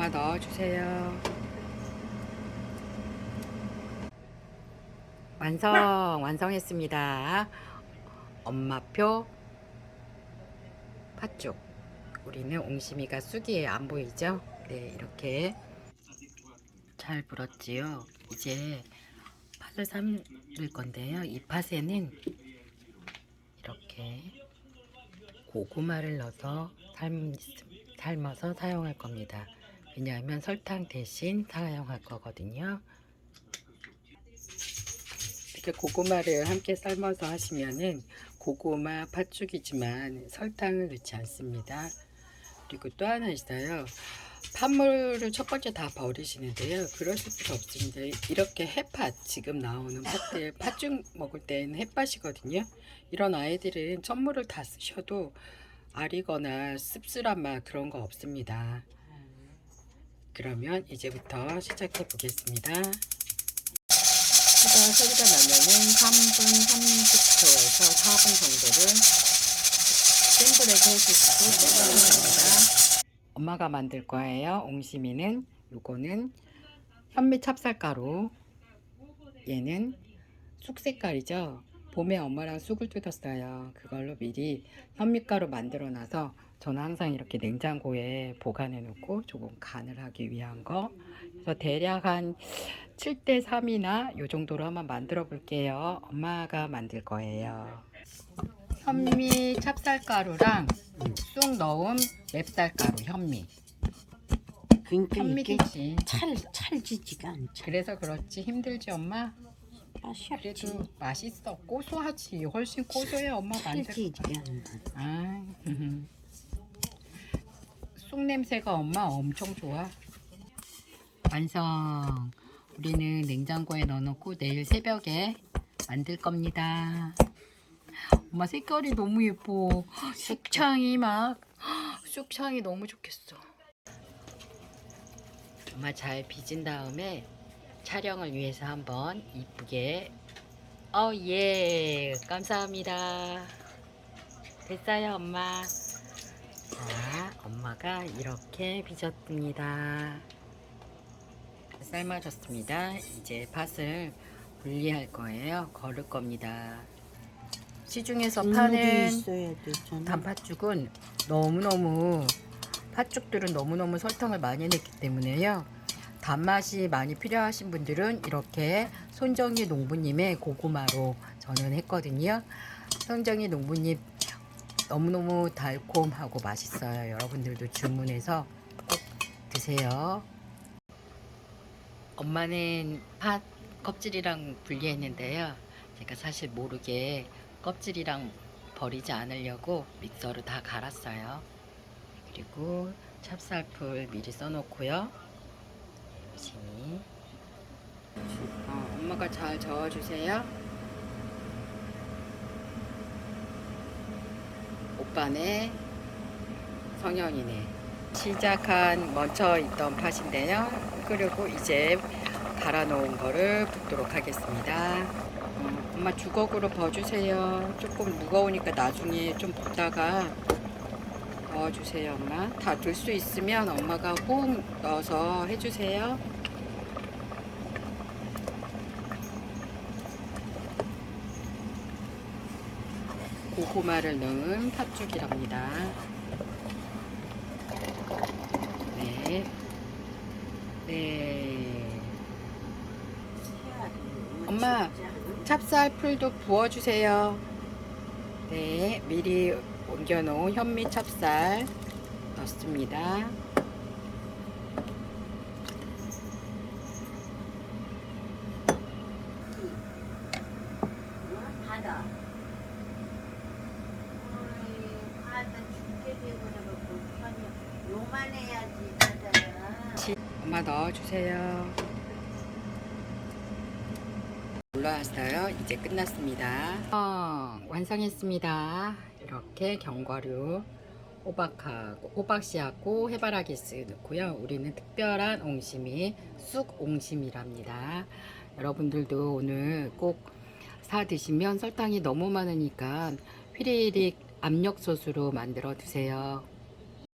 엄마 넣어주세요. 완성, 완성했습니다. 엄마표 팥죽. 우리는 옹심이가 쑥이에요. 안 보이죠? 네, 이렇게 잘 불었지요. 이제 팥을 삶을 건데요. 이 팥에는 이렇게 고구마를 넣어서 삶, 삶아서 사용할 겁니다. 왜냐하면 설탕 대신 사용할 거거든요. 이렇게 고구마를 함께 삶아서 하시면은 고구마 팥죽이지만 설탕을 넣지 않습니다. 그리고 또 하나 있어요. 팥물을 첫 번째 다 버리시는데요. 그러실 필요 없습니다. 이렇게 햇팥 지금 나오는 팥들 팥죽 먹을 때는 햇팥이거든요. 이런 아이들은 찬물을 다 쓰셔도 아리거나 씁쓸한 맛 그런 거 없습니다. 그러면 이제부터 시작해 보겠습니다. 수가 소리가 나면은 3분 30초에서 4분 정도를 센 불에서 해주시고 끓여줍니다. 엄마가 만들 거예요. 옹심이는 요거는 현미 찹쌀가루 얘는 쑥 색깔이죠. 봄에 엄마랑 쑥을 뜯었어요. 그걸로 미리 현미가루 만들어 놔서 저는 항상 이렇게 냉장고에 보관해 놓고 조금 간을 하기 위한 거. 그래서 대략 한 7대 3이나 요 정도로 한번 만들어 볼게요. 엄마가 만들 거예요. 현미 찹쌀가루랑 쑥 넣은 맵쌀가루 현미. 그러니까 이게 현미김치. 찰 찰지지가 않죠. 그래서 그렇지 힘들지 엄마? 맛이 그래도. 맛있어 고소하지 훨씬 고소해 엄마 만들 찰지지가 않아. 아, 쑥 냄새가 엄마 엄청 좋아. 완성. 우리는 냉장고에 넣어놓고 내일 새벽에 만들 겁니다. 엄마 색깔이 너무 예뻐. 쑥창이 막 쑥창이 너무 좋겠어. 엄마 잘 빚은 다음에 촬영을 위해서 한번 이쁘게 어, 예. 감사합니다. 됐어요, 엄마. 자, 엄마가 이렇게 빚었습니다. 삶아졌습니다. 이제 팥을 분리할 거예요. 거를 겁니다. 시중에서 파는. 단팥죽은 너무너무 팥죽들은 너무너무 설탕을 많이 냈기 때문에요. 단맛이 많이 필요하신 분들은 이렇게 손정희 농부님의 고구마로 저는 했거든요. 손정희 농부님 너무너무 달콤하고 맛있어요. 여러분들도 주문해서 꼭 드세요. 엄마는 팥 껍질이랑 분리했는데요. 제가 사실 모르게 껍질이랑 버리지 않으려고 믹서로 다 갈았어요. 그리고 찹쌀풀 미리 써놓고요. 열심히. 어, 엄마가 잘 저어주세요. 오빠네, 성현이네. 시작한 먼저 있던 팥인데요. 그리고 이제 갈아놓은 거를 붓도록 하겠습니다. 어, 엄마 주걱으로 버주세요. 조금 무거우니까 나중에 좀 붓다가 넣어주세요, 엄마. 다 들 수 있으면 엄마가 꼭 넣어서 해주세요. 고구마를 넣은 팥죽이랍니다. 네. 네. 엄마, 찹쌀풀도 부어주세요. 네, 미리 옮겨놓은 현미 찹쌀 넣습니다. 엄마 넣어주세요. 올라왔어요. 이제 끝났습니다. 어, 완성했습니다. 이렇게 견과류 호박하고 호박씨하고 해바라기스 넣고요. 우리는 특별한 옹심이 쑥 옹심이랍니다. 여러분들도 오늘 꼭 사 드시면 설탕이 너무 많으니까 휘리릭 압력솥으로 만들어 드세요.